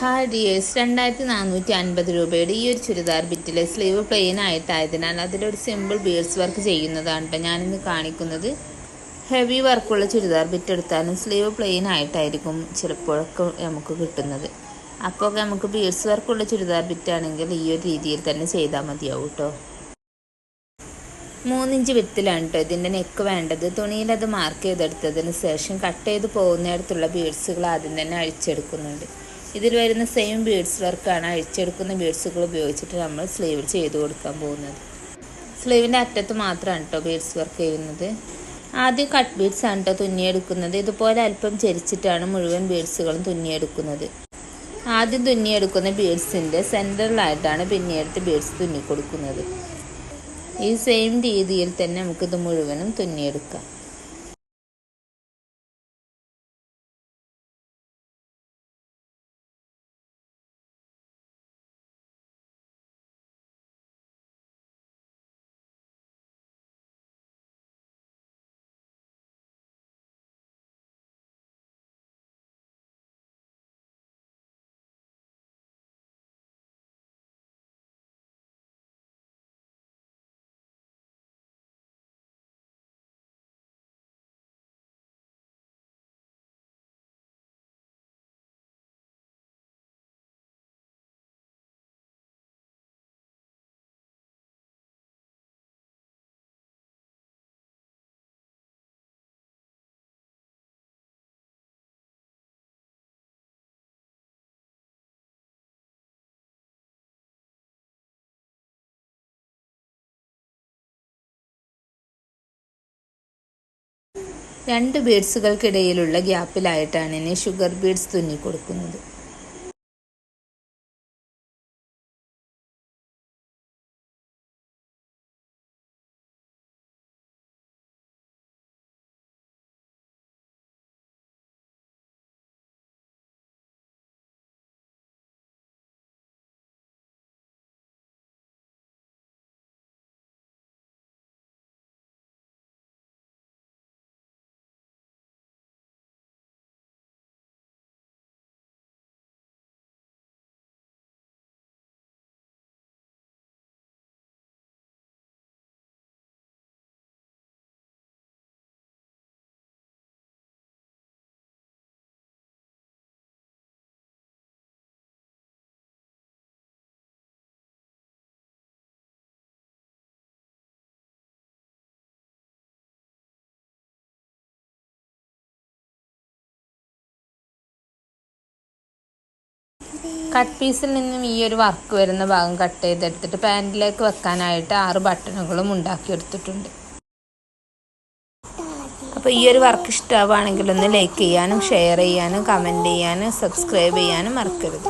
Hi dears രണ്ടായിരത്തി നാനൂറ്റി അൻപത് രൂപയുടെ ഈ ഒരു ചുരിദാർ ബിറ്റിലെ സ്ലീവ് പ്ലെയിൻ ആയിട്ടായതിനാൽ അതിലൊരു സിമ്പിൾ ബീഡ്സ് വർക്ക് ചെയ്യുന്നതാണ് കേട്ടോ ഞാനിന്ന് കാണിക്കുന്നത്. ഹെവി വർക്കുള്ള ചുരിദാർ ബിറ്റ് എടുത്താലും സ്ലീവ് പ്ലെയിൻ ആയിട്ടായിരിക്കും ചിലപ്പോഴൊക്കെ നമുക്ക് കിട്ടുന്നത്. അപ്പോൾ നമുക്ക് ബീഡ്സ് വർക്കുള്ള ചുരിദാർ ബിറ്റ് ആണെങ്കിൽ ഈ ഒരു രീതിയിൽ തന്നെ ചെയ്താൽ മതിയാവും കേട്ടോ മൂന്നിഞ്ച് വിത്തിലാണ് കേട്ടോ ഇതിന്റെ നെക്ക് വേണ്ടത്. തുണിയിൽ അത് മാർക്ക് ചെയ്തെടുത്തതിന് ശേഷം കട്ട് ചെയ്ത് പോകുന്നിടത്തുള്ള ബീഡ്സുകൾ ആദ്യം തന്നെ അഴിച്ചെടുക്കുന്നുണ്ട്. ഇതിൽ വരുന്ന സെയിം ബീഡ്സ് വർക്കാണ് അഴിച്ചെടുക്കുന്ന ബീഡ്സുകൾ ഉപയോഗിച്ചിട്ട് നമ്മൾ സ്ലീവിൽ ചെയ്ത് കൊടുക്കാൻ പോകുന്നത്. സ്ലീവിന്റെ അറ്റത്ത് മാത്രമാണ് കേട്ടോ ബീഡ്സ് വർക്ക് ചെയ്യുന്നത്. ആദ്യം കട്ട് ബീഡ്സ് ആണ് കേട്ടോ തുന്നിയെടുക്കുന്നത്. ഇതുപോലെ അല്പം ചരിച്ചിട്ടാണ് മുഴുവൻ ബീഡ്സുകളും തുന്നിയെടുക്കുന്നത്. ആദ്യം തുന്നിയെടുക്കുന്ന ബീഡ്സിന്റെ സെന്ററിലായിട്ടാണ് പിന്നീടുത്തെ ബീഡ്സ് തുന്നിക്കൊടുക്കുന്നത്. ഈ സെയിം രീതിയിൽ തന്നെ നമുക്കിത് മുഴുവനും തുന്നിയെടുക്കാം. രണ്ട് ബീഡ്സുകൾക്കിടയിലുള്ള ഗ്യാപ്പിലായിട്ടാണ് ഇനി ഷുഗർ ബീഡ്സ് തുന്നി കട്ട് പീസിൽ നിന്നും ഈ ഒരു വർക്ക് വരുന്ന ഭാഗം കട്ട് ചെയ്തെടുത്തിട്ട് പാന്റിലേക്ക് വെക്കാനായിട്ട് ആറ് ബട്ടണുകളും ഉണ്ടാക്കിയെടുത്തിട്ടുണ്ട് അപ്പോൾ ഈ ഒരു വർക്ക് ഇഷ്ടമാവുകയാണെങ്കിൽ ഒന്ന് ലൈക്ക് ചെയ്യാനും ഷെയർ ചെയ്യാനും കമന്റ് ചെയ്യാനും സബ്സ്ക്രൈബ് ചെയ്യാനും മറക്കരുത്.